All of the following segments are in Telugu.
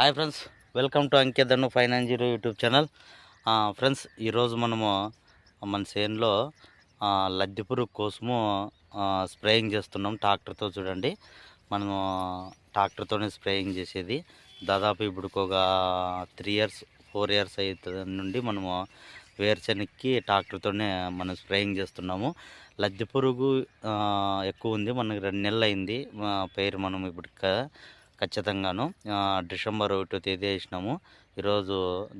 Hi friends welcome to అంకేదన్ను finance zero YouTube channel. Friends ఈరోజు మనము మన చేనులో లద్దెపురు పురుగు కోసము స్ప్రేయింగ్ చేస్తున్నాం. ట్రాక్టర్తో చూడండి. మనము ట్రాక్టర్తోనే స్ప్రేయింగ్ చేసేది. దాదాపు ఇప్పుడు ఒక త్రీ ఇయర్స్ ఫోర్ ఇయర్స్ అవుతుంది నుండి మనము వేరుశనగకి ట్రాక్టర్తోనే మనం స్ప్రేయింగ్ చేస్తున్నాము. లద్దె పురుగు ఎక్కువ ఉంది. మనకి రెండు నెలలు అయింది. పేరు మనం ఇప్పుడు ఖచ్చితంగాను. డిసెంబర్ ఒకటో తేదీ వేసినాము. ఈరోజు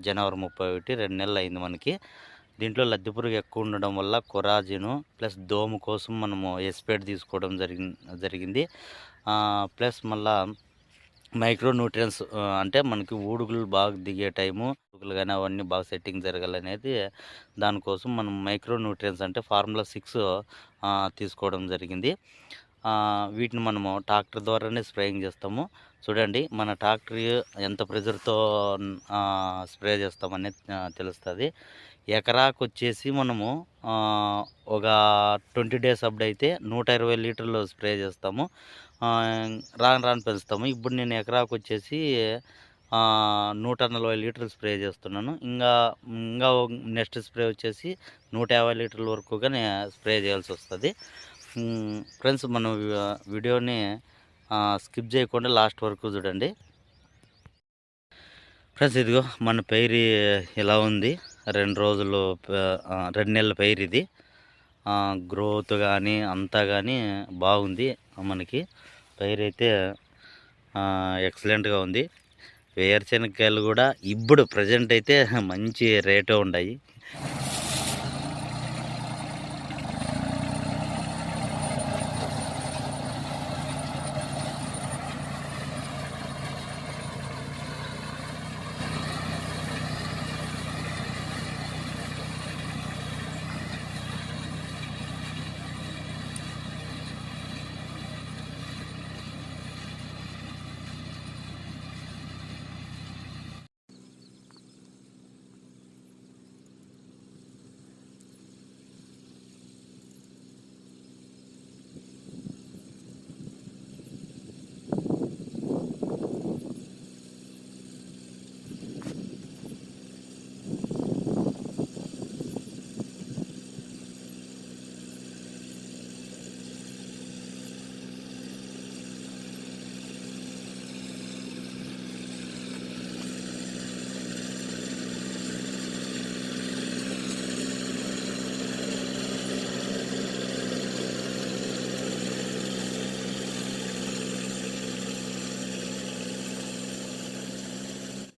జనవరి ముప్పై ఒకటి రెండు నెలలు అయింది మనకి. దీంట్లో లద్దె పురుగు ఎక్కువ ఉండడం వల్ల కొరాజిను ప్లస్ దోమ కోసం మనము ఎస్పేట్ తీసుకోవడం జరిగి జరిగింది. ప్లస్ మళ్ళా మైక్రో న్యూట్రియన్స్ అంటే మనకి ఊడుగులు బాగా దిగే టైము ఊడుగులు కానీ అవన్నీ బాగా సెట్టింగ్ జరగాలనేది దానికోసం మనం మైక్రో న్యూట్రియన్స్ అంటే ఫార్ములా సిక్స్ తీసుకోవడం జరిగింది. వీటిని మనము ట్రాక్టర్ ద్వారానే స్ప్రేయింగ్ చేస్తాము. చూడండి మన ట్రాక్టర్ ఎంత ప్రెజర్తో స్ప్రే చేస్తామనేది తెలుస్తుంది. ఎకరాకు వచ్చేసి మనము ఒక ట్వంటీ డేస్ అప్పుడు అయితే నూట ఇరవై లీటర్లు స్ప్రే చేస్తాము. రాను రాను పెంచుతాము. ఇప్పుడు నేను ఎకరాకు వచ్చేసి నూట నలభై లీటర్లు స్ప్రే చేస్తున్నాను. ఇంకా ఇంకా నెక్స్ట్ స్ప్రే వచ్చేసి నూట యాభై లీటర్ల వరకు స్ప్రే చేయాల్సి వస్తుంది. ఫ్రెండ్స్ మనం వీడియోని స్కిప్ చేయకుండా లాస్ట్ వరకు చూడండి. ఫ్రెండ్స్ ఇదిగో మన పైరు ఇలా ఉంది. రెండు రోజులు రెండు నెలల పైరు ఇది. గ్రోత్ కానీ అంతా కానీ బాగుంది మనకి. పైరు అయితే ఎక్సలెంట్గా ఉంది. వేరుశనగకాయలు కూడా ఇప్పుడు ప్రజెంట్ అయితే మంచి రేటు ఉన్నాయి